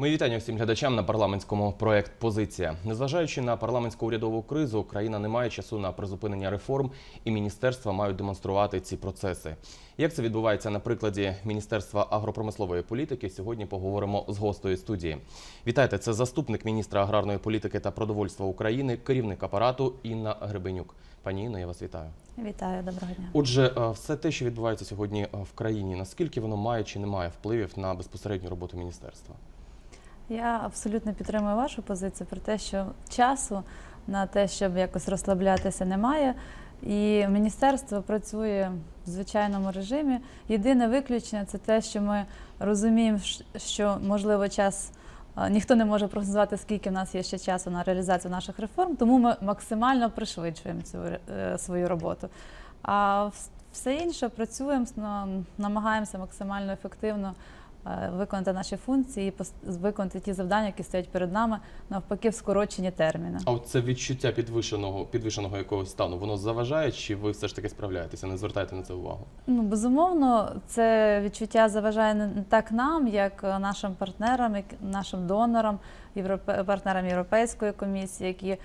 Мої вітання всім глядачам на парламентському проект Позиція. Незважаючи на парламентську урядову кризу, країна не має часу на призупинення реформ, і міністерства мають демонструвати ці процеси. Як це відбувається на прикладі Міністерства агропромислової політики? Сьогодні поговоримо з гостею студії. Вітайте, це заступник міністра аграрної політики та продовольства України, керівник апарату Інна Гребенюк. Пані Інно, я вас вітаю. Вітаю, доброго дня. Отже, е, все те, що відбувається сьогодні е, в країні, наскільки воно має чи не має впливів на безпосередню роботу міністерства? Я абсолютно підтримую вашу позицію про те, що часу на те, щоб якось розслаблятися, немає. І міністерство працює в звичайному режимі. Єдине виключення це те, що ми розуміємо, що можливо час ніхто не може прогнозувати, скільки в нас є ще часу на реалізацію наших реформ, тому ми максимально пришвидшуємо цю е, свою роботу. А все інше працюємо, намагаємося максимально ефективно виконати наші функції виконати ті завдання, які стоять перед нами, навпаки, в скорочені терміни. А от це відчуття підвищеного, підвищеного якогось стану, воно заважає, чи ви все ж таки справляєтеся? Не звертайте на це увагу. Ну, безумовно, це відчуття заважає не так нам, як е, нашим партнерам, як нашим донорам, партнерам Європейської комісії, які е,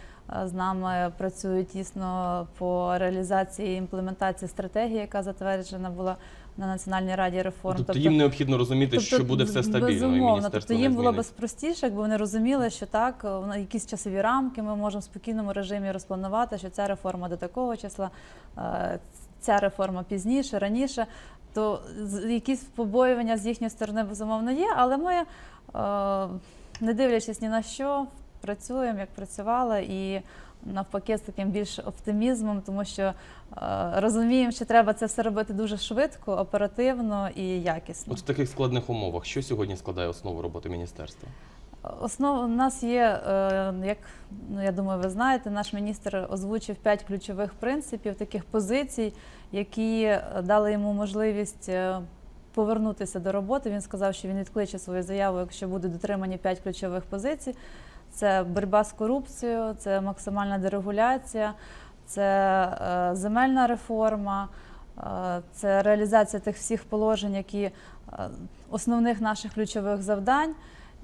з нами працюють тісно по реалізації і імплементації стратегії, яка затверджена була на Національній раді реформ. Тобто, їм необхідно розуміти, що буде все стабільно, і безумовно, міністерство тобто їм було б простіше, якби вони розуміли, що так, на якісь часові рамки ми можемо в спокійному режимі розпланувати, що ця реформа до такого числа, е, ця реформа пізніше, раніше. То якісь побоювання з їхньої сторони безумовно є, але ми, е, не дивлячись ні на що, працюємо як працювали і навпаки з таким більш оптимізмом, тому що е, розуміємо, що треба це все робити дуже швидко, оперативно і якісно. От в таких складних умовах, що сьогодні складає основу роботи міністерства? Основ у нас є, е, як ну я думаю, ви знаєте, наш міністр озвучив п'ять ключових принципів, таких позицій, які е, дали йому можливість повернутися до роботи. Він сказав, що він відкличе свою заяву, якщо будуть дотримані п'ять ключових позицій. Це боротьба з корупцією, це максимальна дерегуляція, це е, земельна реформа, е, це реалізація тих всіх положень, які е, основних наших ключових завдань.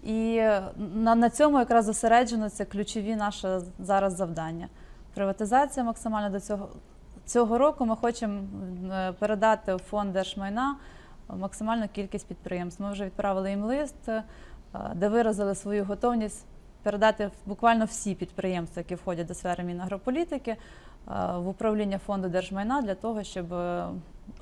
І на, на цьому якраз зосереджено це ключові наші зараз завдання. Приватизація максимально до цього цього року. Ми хочемо передати в фонд держмайна максимальну кількість підприємств. Ми вже відправили їм лист, де виразили свою готовність передати буквально всі підприємства, які входять до сфери мінагрополітики, е, в управління фонду держмайна для того, щоб е,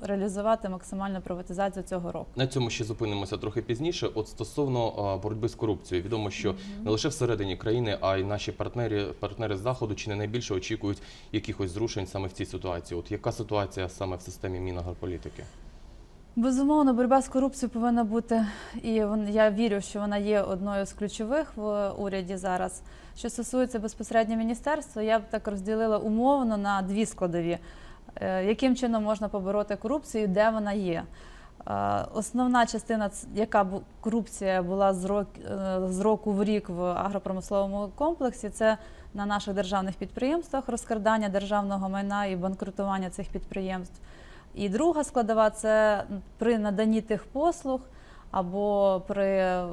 реалізувати максимальну приватизацію цього року. На цьому ще зупинимося трохи пізніше. От стосовно боротьби з корупцією, відомо, що не лише всередині країни, а й наші партнери, партнери з заходу чи не найбільше очікують якихось зрушень саме в цій ситуації. От яка ситуація саме в системі мінагрополітики? Безумовно, боротьба з корупцією повинна бути, і я вірю, що вона є одною з ключових в уряді зараз. Що стосується безпосередньо міністерства, я б так розділила умовно на дві складові. Е, Яким чином можна побороти корупцію, де вона є? Е, Основна частина, яка корупція була е, з року в рік в агропромисловому комплексі, це на наших державних підприємствах розкрадання державного майна і банкрутування цих підприємств. І друга складова це при наданні тих послуг або при е,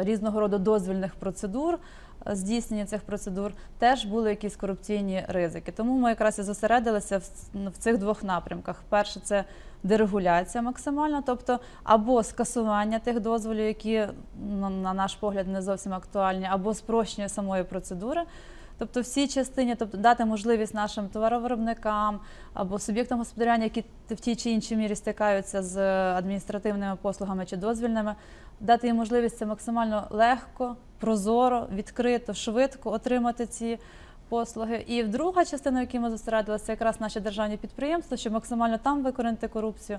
різного роду дозвільних процедур, е, здійснення цих процедур, теж були якісь корупційні ризики. Тому ми якраз і зосередилися в, цих двох напрямках. Перше, це дерегуляція максимальна, тобто або скасування тих дозволів, які на наш погляд не зовсім актуальні, або спрощення самої процедури. Тобто всі частині, тобто дати можливість нашим товаровиробникам або суб'єктам господарювання, які в тій чи іншій мірі стикаються з адміністративними послугами чи дозвільними, дати їм можливість це максимально легко, прозоро, відкрито, швидко отримати ці послуги. І друга частина, в якій ми зосередилися, це якраз наші державні підприємства, щоб максимально там викорінити корупцію.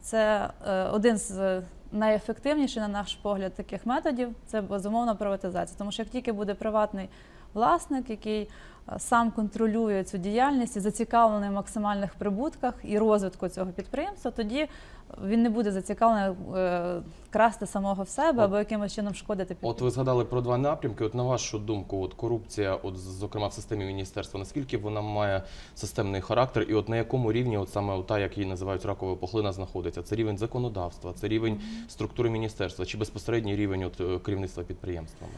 Це е, один з найефективніших, на наш погляд, таких методів це безумовно приватизація. Тому що як тільки буде приватний власник, який е, сам контролює цю діяльність і зацікавлений в максимальних прибутках і розвитку цього підприємства, тоді він не буде зацікавлений е, красти самого в себе або якимось чином шкодити От ви згадали про два напрямки. От на вашу думку, от корупція, от зокрема в системі міністерства, наскільки вона має системний характер, і от на якому рівні, от саме та, як її називають ракова пухлина, знаходиться? Це рівень законодавства, це рівень структури міністерства чи безпосередній рівень от е, керівництва підприємствами?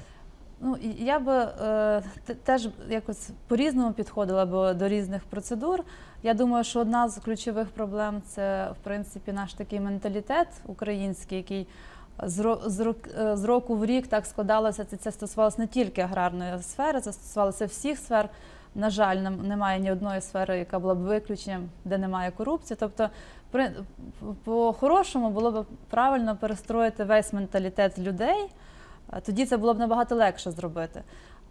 Ну, я би е, теж якось по-різному підходила б до різних процедур. Я думаю, що одна з ключових проблем це, в принципі, наш такий менталітет український, який з, е, року в рік так складалося. Це, це стосувалося не тільки аграрної сфери, це стосувалося всіх сфер. На жаль, нем- немає ні одної сфери, яка була б виключенням, де немає корупції. Тобто, по-хорошому було б правильно перестроїти весь менталітет людей. Е, Тоді це було б набагато легше зробити.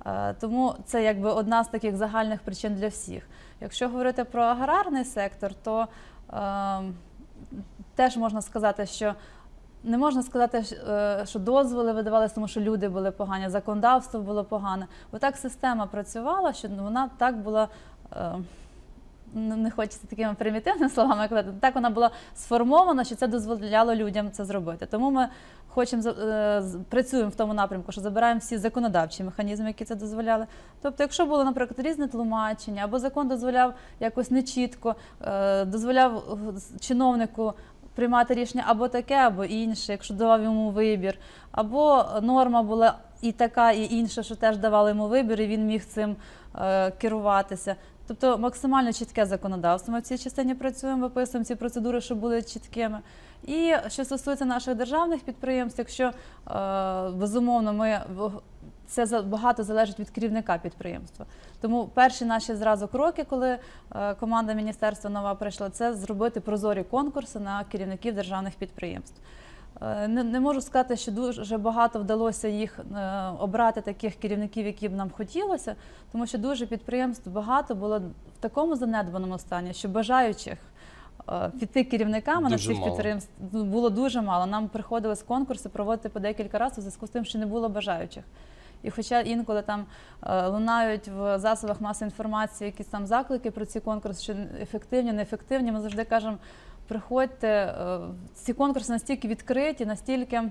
Е, Тому це якби одна з таких загальних причин для всіх. Якщо говорити про аграрний сектор, то е, теж можна сказати, що не можна сказати, е, що дозволи видавалися, тому що люди були погані, законодавство було погане. Отак система працювала, що вона так була. е, Не хочеться такими примітивними словами казати. Так вона була сформована, що це дозволяло людям це зробити. Тому ми хочемо е, працюємо в тому напрямку, що забираємо всі законодавчі механізми, які це дозволяли. Тобто, якщо було, наприклад, різне тлумачення, або закон дозволяв якось нечітко, е, дозволяв е, чиновнику приймати рішення або таке, або інше, якщо давав йому вибір, або норма була і така, і інша, що теж давали йому вибір, і він міг цим е, керуватися. Тобто максимально чітке законодавство. Ми в цій частині працюємо, виписуємо ці процедури, щоб були чіткими. І що стосується наших державних підприємств, якщо е, безумовно ми це багато залежить від керівника підприємства. Тому перші наші зразу кроки, коли е, команда міністерства нова прийшла, це зробити прозорі конкурси на керівників державних підприємств. Е, Не, не можу сказати, що дуже багато вдалося їх е, обрати таких керівників, які б нам хотілося, тому що дуже підприємств багато було в такому занедбаному стані, що бажаючих е, піти керівниками на Дуже цих мало. підприємств ну, було дуже мало. Нам приходилось конкурси проводити по декілька разів у зв'язку з тим, що не було бажаючих. І хоча інколи там лунають в засобах масової інформації якісь там заклики про ці конкурси, що ефективні, неефективні, ми завжди кажемо, приходьте, е, ці конкурси настільки відкриті, настільки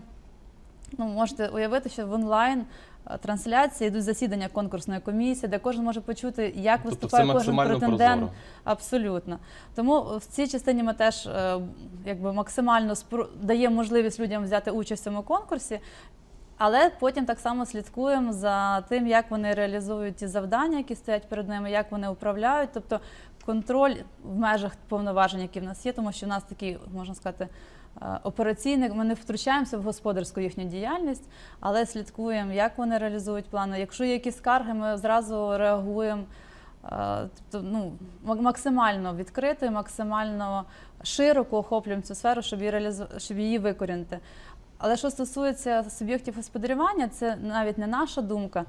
ну, можете уявити, що в онлайн е, трансляції йдуть засідання конкурсної комісії, де кожен може почути, як Тобто виступає кожен претендент. прозоро. Абсолютно. Тому в цій частині ми теж е, якби максимально спро- даємо можливість людям взяти участь в цьому конкурсі. Але потім так само слідкуємо за тим, як вони реалізують ті завдання, які стоять перед ними, як вони управляють. Тобто контроль в межах повноважень, які в нас є, тому що в нас такий, можна сказати, е, операційний. Ми не втручаємося в господарську їхню діяльність, але слідкуємо, як вони реалізують плани. Якщо є якісь скарги, ми зразу реагуємо. Е, Тобто, ну, максимально відкрито максимально широко охоплюємо цю сферу, щоб її, реалізу... щоб її викорінити. Але що стосується суб'єктів господарювання, це навіть не наша думка.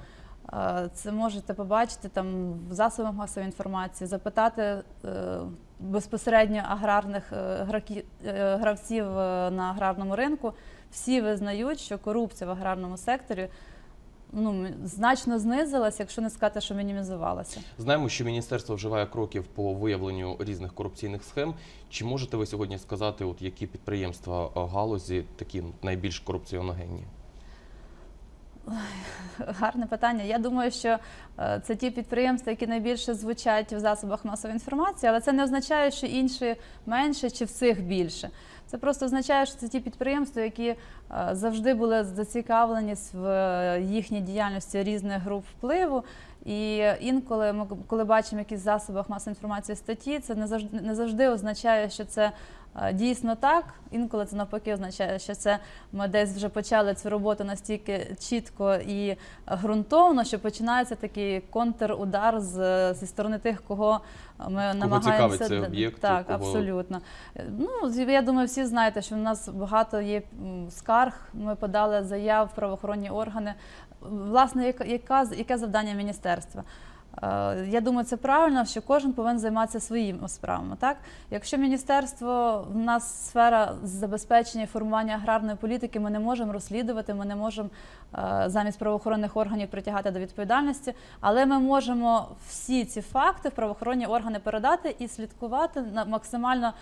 Е, Це можете побачити там в засобах масової інформації, запитати е, безпосередньо аграрних е, гравців на аграрному ринку. Всі визнають, що корупція в аграрному секторі ну, значно знизилася, якщо не сказати, що мінімізувалася. Знаємо, що міністерство вживає кроків по виявленню різних корупційних схем. Чи можете ви сьогодні сказати, от які підприємства галузі такі найбільш корупціоногенні? Гарне питання. Я думаю, що е, це ті підприємства, які найбільше звучать в засобах масової інформації, але це не означає, що інші менше чи в цих більше. Це просто означає, що це ті підприємства, які е, завжди були зацікавлені в е, їхній діяльності різних груп впливу. І інколи ми коли бачимо якісь засобах масової інформації статті, це не завжди не завжди означає, що це дійсно так. Інколи це навпаки означає, що це ми десь вже почали цю роботу настільки чітко і ґрунтовно, що починається такий контрудар з, зі сторони тих, кого ми намагаємося цікавить цей об'єкт, Так, кого- абсолютно. Ну я думаю, всі знаєте, що в нас багато є скарг. Ми подали заяв в правоохоронні органи. Власне, яка, яка яке завдання міністерства? Е, Я думаю, це правильно, що кожен повинен займатися своїми справами. Так, якщо міністерство в нас сфера забезпечення і формування аграрної політики, ми не можемо розслідувати, ми не можемо е, замість правоохоронних органів притягати до відповідальності, але ми можемо всі ці факти в правоохоронні органи передати і слідкувати максимально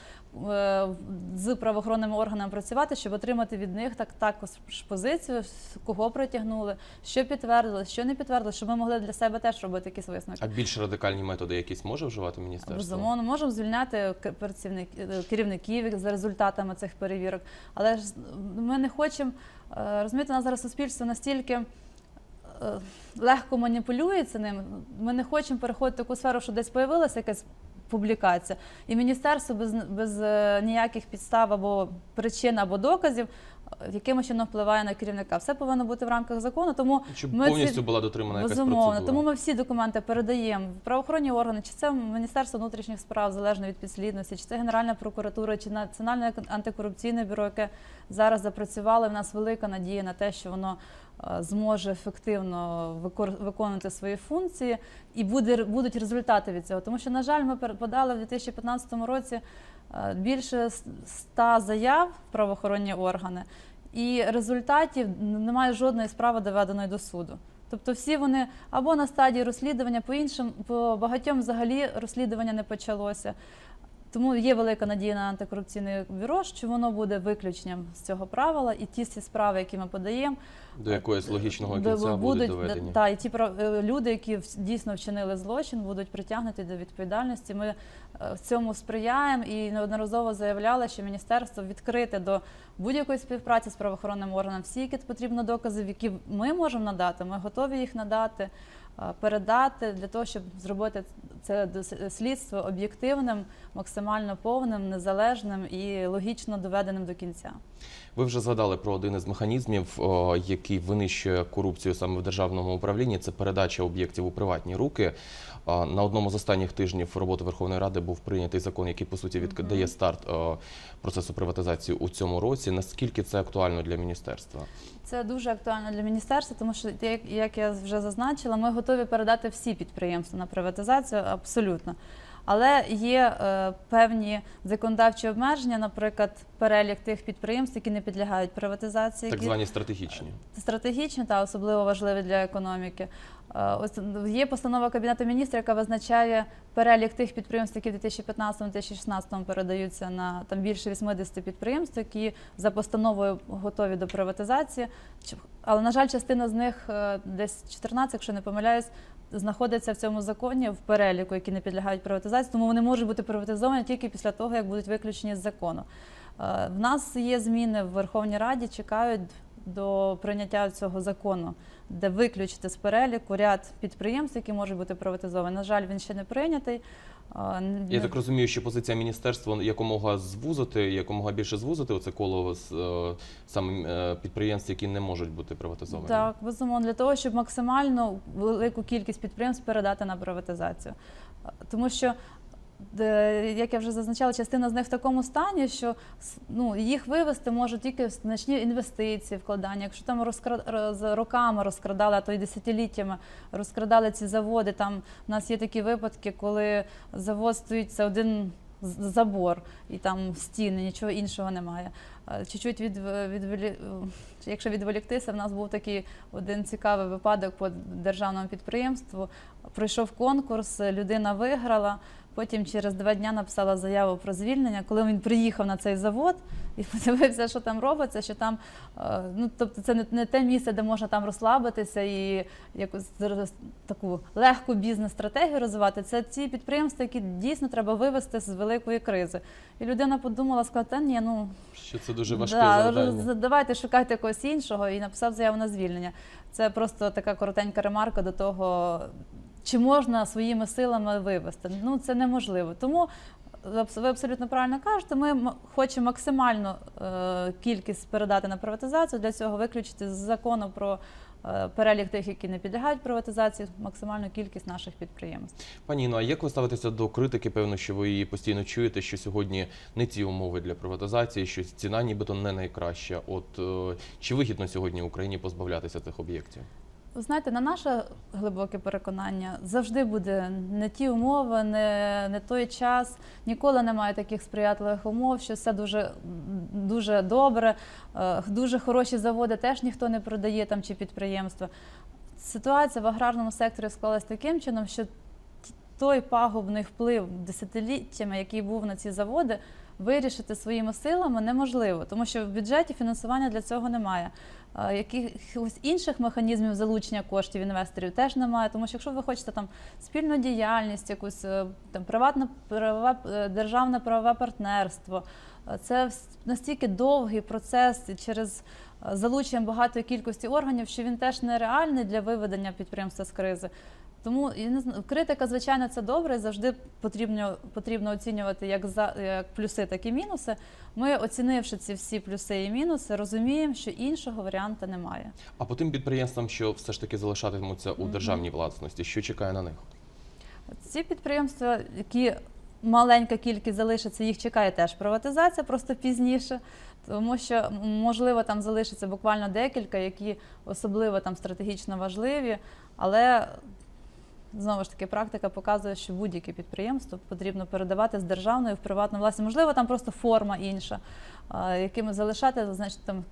е, з правоохоронними органами працювати, щоб отримати від них так також позицію, кого притягнули, що підтвердили, що не підтвердили, щоб ми могли для себе теж робити якісь висновки. А більш радикальні методи якісь може вживати міністерство? Безумовно, можемо звільняти е, керівників за результатами цих перевірок. Але ж ми не хочемо е, розумієте, у нас зараз суспільство настільки. е, Легко маніпулюється ним. Ми не хочемо переходити в таку сферу, що десь появилася якась публікація, і міністерство без, без ніяких підстав або причин або доказів якимось чином впливає на керівника. Все повинно бути в рамках закону. Тому Щоб ми ці- повністю була дотримана якась Безумовно, процедура. тому ми всі документи передаємо в правоохоронні органи, чи це Міністерство внутрішніх справ, залежно від підслідності, чи це Генеральна прокуратура, чи Національне антикорупційне бюро, яке зараз запрацювало. І в нас велика надія на те, що воно е, зможе ефективно виконувати свої функції, і буде будуть результати від цього. Тому що, на жаль, ми подали в 2015 році більше с- ста заяв в правоохоронні органи, і результатів немає жодної справи доведеної до суду. Тобто всі вони або на стадії розслідування, по іншим, по багатьом взагалі розслідування не почалося. Тому є велика надія на антикорупційне бюро, що воно буде виключенням з цього правила, і ті всі справи, які ми подаємо, До якогось логічного кінця будуть доведені. Та, і ті е, люди, які дійсно вчинили злочин, будуть притягнуті до відповідальності. Ми е, в цьому сприяємо і неодноразово заявляли, що міністерство відкрите до будь-якої співпраці з правоохоронним органом. Всі, які потрібно докази, які ми можемо надати, ми готові їх надати, передати для того, щоб зробити це слідство об'єктивним, максимально повним, незалежним і логічно доведеним до кінця. Ви вже згадали про один із механізмів, який винищує корупцію саме в державному управлінні. Це передача об'єктів у приватні руки. На одному з останніх тижнів роботи Верховної Ради був прийнятий закон, який по суті відк- дає старт процесу приватизації у цьому році. Наскільки це актуально для міністерства? Це дуже актуально для міністерства, тому що як я вже зазначила, ми готові передати всі підприємства на приватизацію абсолютно. Але є е, певні законодавчі обмеження, наприклад, перелік тих підприємств, які не підлягають приватизації, Так звані стратегічні. стратегічні та особливо важливі для економіки. Е, Ось є постанова Кабінету міністрів, яка визначає перелік тих підприємств, які в 2015-2016 передаються на там більше 80 підприємств, які за постановою готові до приватизації. Але на жаль, частина з них е, десь 14, якщо не помиляюсь. Знаходиться в цьому законі в переліку, які не підлягають приватизації, тому вони можуть бути приватизовані тільки після того, як будуть виключені з закону. Е, В нас є зміни в Верховній Раді, чекають до прийняття цього закону, де виключити з переліку ряд підприємств, які можуть бути приватизовані. На жаль, він ще не прийнятий. Я так розумію, що позиція міністерства якомога звузити, якомога більше звузити оце коло з е, саме е, підприємств, які не можуть бути приватизовані. Так, безумовно, для того, щоб максимально велику кількість підприємств передати на приватизацію. Е, Тому що, як я вже зазначала, частина з них в такому стані, що ну, їх вивести можуть тільки значні інвестиції, вкладання. Якщо там розкра... роз- роками розкрадали, а то й десятиліттями розкрадали ці заводи. Там у нас є такі випадки, коли завод стоїть один забор і там стіни, нічого іншого немає. Чуть-чуть від, відволі... якщо відволіктися, в нас був такий один цікавий випадок по державному підприємству. Пройшов конкурс, людина виграла. Потім через два дні написала заяву про звільнення. Коли він приїхав на цей завод і подивився, що там робиться, що там е, ну тобто це не, не те місце, де можна там розслабитися і якусь таку легку бізнес-стратегію розвивати. Це ті підприємства, які дійсно треба вивести з великої кризи. І людина подумала, сказала, та ні, ну Що це дуже важке Да, завдання. Давайте шукайте когось іншого і написав заяву на звільнення. Це просто така коротенька ремарка до того, чи можна своїми силами вивести. Ну це неможливо. Тому ви абсолютно правильно кажете. Ми хочемо максимальну е, кількість передати на приватизацію. Для цього виключити з закону про е, перелік тих, які не підлягають приватизації, максимальну кількість наших підприємств. Пані Інно, а як ви ставитеся до критики? Певно, що ви її постійно чуєте, що сьогодні не ті умови для приватизації, що ціна нібито не найкраща. От е, чи вигідно сьогодні Україні позбавлятися цих об'єктів? Ви знаєте, на наше глибоке переконання завжди буде не ті умови, не, не той час. Ніколи немає таких сприятливих умов, що все дуже, дуже добре. Е, Дуже хороші заводи теж ніхто не продає там чи підприємства. Ситуація в аграрному секторі склалась таким чином, що той пагубний вплив десятиліттями, який був на ці заводи, вирішити своїми силами неможливо, тому що в бюджеті фінансування для цього немає. Якихось інших механізмів залучення коштів інвесторів теж немає, тому що якщо ви хочете там спільну діяльність, якусь е, там приватне правове е, державне правове партнерство, е, це настільки довгий процес через залучення багатої кількості органів, що він теж нереальний для виведення підприємства з кризи. Тому я не знаю, критика, звичайно, це добре. Завжди потрібно, потрібно оцінювати як за як плюси, так і мінуси. Ми, оцінивши ці всі плюси і мінуси, розуміємо, що іншого варіанту немає. А по тим підприємствам, що все ж таки залишатимуться у державній власності, що чекає на них? Ці підприємства, які маленька кількість залишиться, їх чекає теж приватизація, просто пізніше. Тому що можливо там залишиться буквально декілька, які особливо там стратегічно важливі, але знову ж таки практика показує, що будь-яке підприємство потрібно передавати з державної в приватну власність. Можливо, там просто форма інша, якими залишати значить там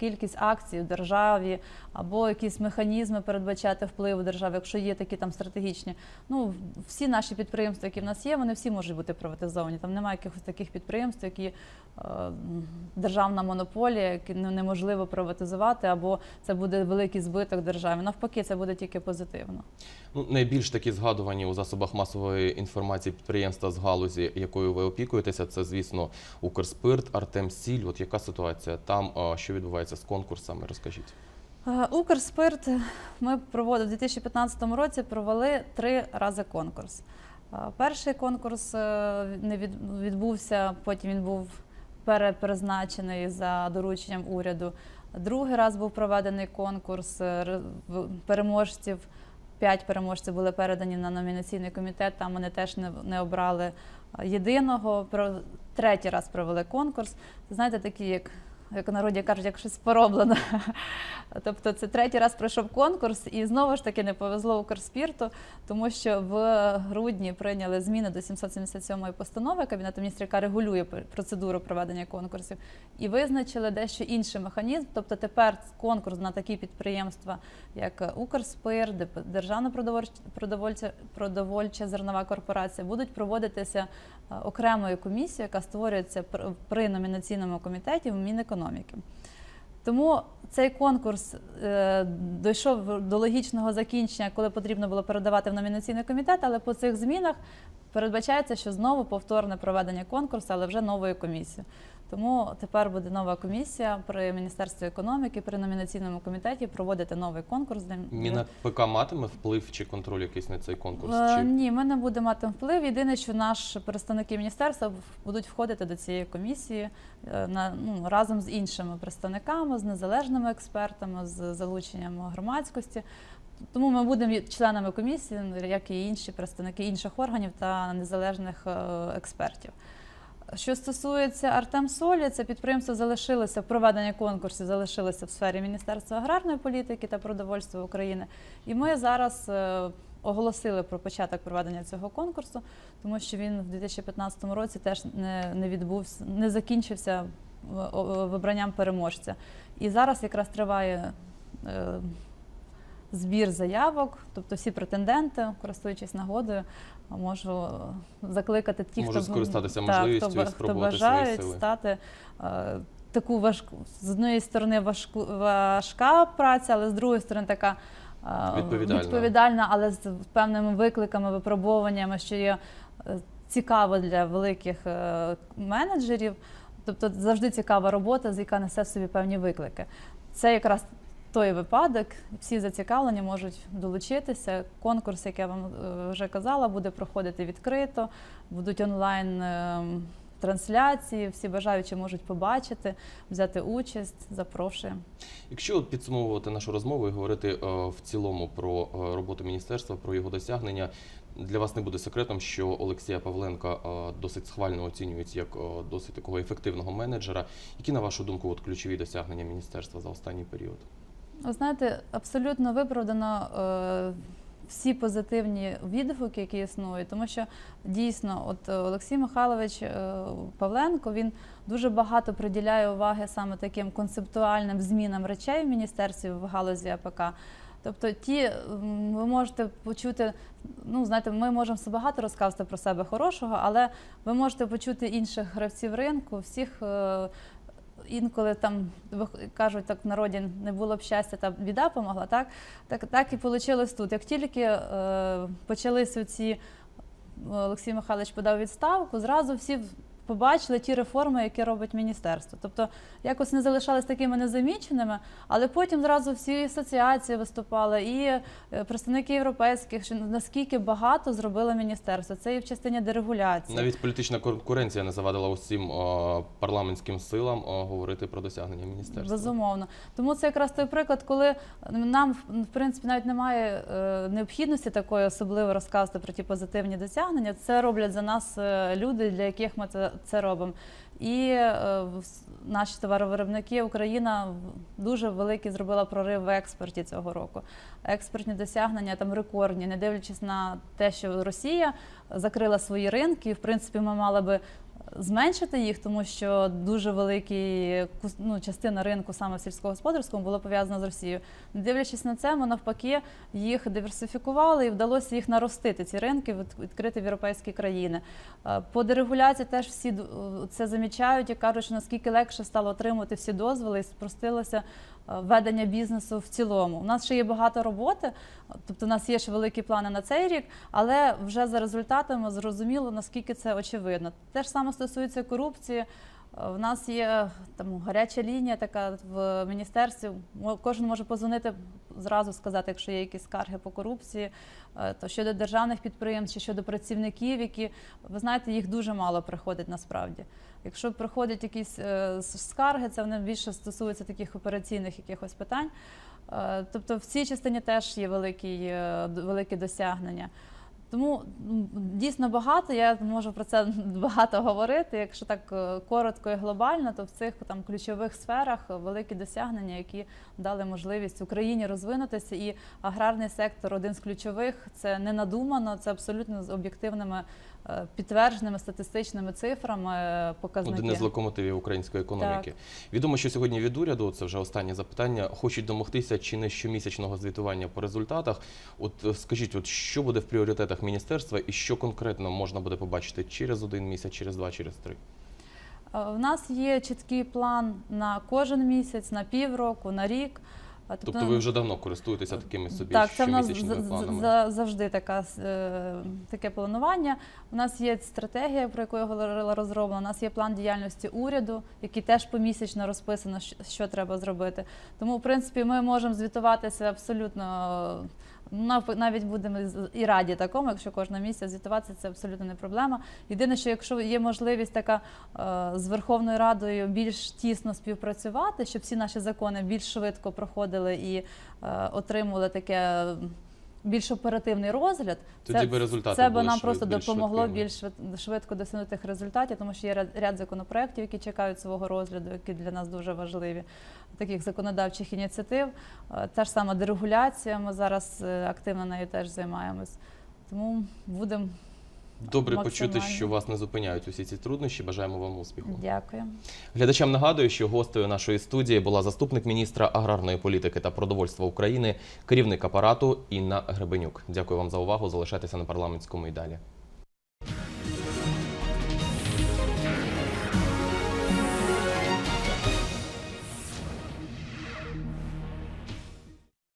кількість акцій в державі або якісь механізми передбачати вплив у державі, якщо є такі там стратегічні. Ну всі наші підприємства, які в нас є, вони всі можуть бути приватизовані. Там немає якихось таких підприємств, які е, державна монополія, які неможливо приватизувати, або це буде великий збиток державі. Навпаки, це буде тільки позитивно. Ну, найбільш такі згадувані у засобах масової інформації підприємства з галузі, якою ви опікуєтеся, це, звісно, Укрспирт, Артем Сіль. От яка ситуація там, що відбувається з конкурсами? Розкажіть. Укрспирт ми проводили в 2015 році. Провели три рази конкурс. Перший конкурс е, не відбувся, потім він був перепризначений за дорученням уряду. Другий раз був проведений конкурс е, переможців. П'ять переможців були передані на номінаційний комітет. Там вони теж не, обрали єдиного. Третій раз провели конкурс. Знаєте, такі як. Як у народі кажуть, як щось пороблено. Тобто це третій раз пройшов конкурс, і знову ж таки не повезло Укрспірту, тому що в грудні прийняли зміни до 777 постанови Кабінету міністрів, яка регулює процедуру проведення конкурсів, і визначили дещо інший механізм. Тобто тепер конкурс на такі підприємства, як Укрспир, Державна продовольча, продовольча, зернова корпорація, будуть проводитися е, окремою комісією, яка створюється пр- при номінаційному комітеті в Мінекономіки. Тому цей конкурс е, дійшов до логічного закінчення, коли потрібно було передавати в номінаційний комітет, але по цих змінах передбачається, що знову повторне проведення конкурсу, але вже новою комісією. Тому тепер буде нова комісія при Міністерстві економіки, при номінаційному комітеті проводити новий конкурс. для- Міна ПК матиме вплив чи контроль якийсь на цей конкурс? Е, Чи Ні, ми не будемо мати вплив. Єдине, що наші представники міністерства в- будуть входити до цієї комісії е, на ну разом з іншими представниками, з незалежними експертами, з залученням громадськості. Тому ми будемо є членами комісії, як і інші представники інших органів та незалежних е, експертів. Що стосується Артем Солі, це підприємство залишилося проведення конкурсів, залишилося в сфері Міністерства аграрної політики та продовольства України. І ми зараз е, оголосили про початок проведення цього конкурсу, тому що він в 2015 році теж не, не відбувся, не закінчився вибранням переможця. І зараз якраз триває. Збір заявок, тобто всі претенденти, користуючись нагодою, можу закликати ті, Можуть хто скористатися так, можливістю хто, і хто спробувати свої бажають сили. стати е, таку важку з однієї сторони важку важка праця, але з другої сторони така е, Відповідальна. відповідальна, але з певними викликами, випробуваннями, що є е, цікаво для великих менеджерів. Тобто завжди цікава робота, з яка несе в собі певні виклики. Це якраз той випадок, всі зацікавлені можуть долучитися. Конкурс, як я вам е, вже казала, буде проходити відкрито, будуть онлайн. е, Трансляції, всі бажаючі можуть побачити, взяти участь. Запрошуємо. Якщо підсумовувати нашу розмову і говорити е, в цілому про роботу міністерства, про його досягнення, для вас не буде секретом, що Олексія Павленка досить схвально оцінюють як досить такого ефективного менеджера. Які, на вашу думку, от ключові досягнення міністерства за останній період? Ви знаєте, абсолютно виправдано е, всі позитивні відгуки, які існують, тому що дійсно, от е, Олексій Михайлович е, Павленко він дуже багато приділяє уваги саме таким концептуальним змінам речей в міністерстві в галузі АПК. Тобто, ті ви можете почути, ну знаєте, ми можемо все багато розказувати про себе хорошого, але ви можете почути інших гравців ринку, всіх. Е, інколи там кажуть, так в народі не було б щастя, та біда помогла. Так, так, так і вийшло тут. Як тільки е, почалися ці Олексій Михайлович подав відставку, зразу всі побачили ті реформи, які робить міністерство. Тобто якось не залишались такими незаміченими, але потім зразу всі асоціації виступали, і е, представники європейських, що наскільки багато зробило міністерство. Це і в частині дерегуляції. Навіть політична конкуренція не завадила усім о, парламентським силам о, говорити про досягнення міністерства. Безумовно. Тому це якраз той приклад, коли нам в принципі навіть немає е, необхідності такої особливо розказувати про ті позитивні досягнення. Це роблять за нас е, люди, для яких ми це, це робимо. І е, наші товаровиробники Україна дуже великий зробила прорив в експорті цього року. Експортні досягнення там рекордні, не дивлячись на те, що Росія закрила свої ринки. В принципі, ми мали би зменшити їх, тому що дуже великий кус- ну, частина ринку саме в сільськогосподарському було пов'язано з Росією. Не дивлячись на це, ми навпаки їх диверсифікували і вдалося їх наростити. Ці ринки відкрити в європейські країни. Е, По дерегуляції теж всі це замічають і кажуть, що наскільки легше стало отримати всі дозволи і спростилося ведення бізнесу в цілому. У нас ще є багато роботи, тобто у нас є ще великі плани на цей рік, але вже за результатами зрозуміло, наскільки це очевидно. Те ж саме стосується корупції. Е, В нас є там гаряча лінія, така в міністерстві. Кожен може позвонити зразу сказати, якщо є якісь скарги по корупції, е, то щодо державних підприємств чи щодо працівників, які ви знаєте, їх дуже мало приходить насправді. Якщо приходять якісь е, скарги, це вони більше стосуються таких операційних якихось питань. Е, Тобто в цій частині теж є великі, е, великі досягнення. Тому дійсно багато. Я можу про це багато говорити. Якщо так е, коротко і глобально, то в цих там ключових сферах великі досягнення, які дали можливість Україні розвинутися. І аграрний сектор один з ключових. Це не надумано, це абсолютно з об'єктивними підтвердженими статистичними цифрами е, показники. Один із локомотивів української економіки. Відомо, що сьогодні від уряду, це вже останнє запитання, хочуть домогтися чи не щомісячного звітування по результатах. От е, скажіть, от що буде в пріоритетах міністерства і що конкретно можна буде побачити через один місяць, через два, через три? Е, У нас є чіткий план на кожен місяць, на півроку, на рік. Е, Тобто ви вже давно користуєтеся такими собі так, це в нас за- планами? за- завжди така, е, таке планування. У нас є стратегія, про яку я говорила, розроблена. У нас є план діяльності уряду, який теж помісячно розписано, що треба зробити. Тому, в принципі, ми можемо звітуватися абсолютно. Нав- Навіть будемо і раді такому, якщо кожного місця звітуватися, це абсолютно не проблема. Єдине, що якщо є можливість така е, з Верховною Радою більш тісно співпрацювати, щоб всі наші закони більш швидко проходили і е, отримували таке більш оперативний розгляд, Тоді би результати це би нам швид- просто більш допомогло більш швид- швидко досягнути тих результатів, тому що є ряд, ряд законопроєктів, які чекають свого розгляду, які для нас дуже важливі. Таких законодавчих ініціатив. Е, Та ж сама дерегуляція. Ми зараз е, активно нею теж займаємось. Тому будемо Добре почути, що вас не зупиняють усі ці труднощі. Бажаємо вам успіху. дякую. Глядачам нагадую, що гостею нашої студії була заступник міністра аграрної політики та продовольства України, керівник апарату Інна Гребенюк. Дякую вам за увагу. Залишайтеся на парламентському і далі.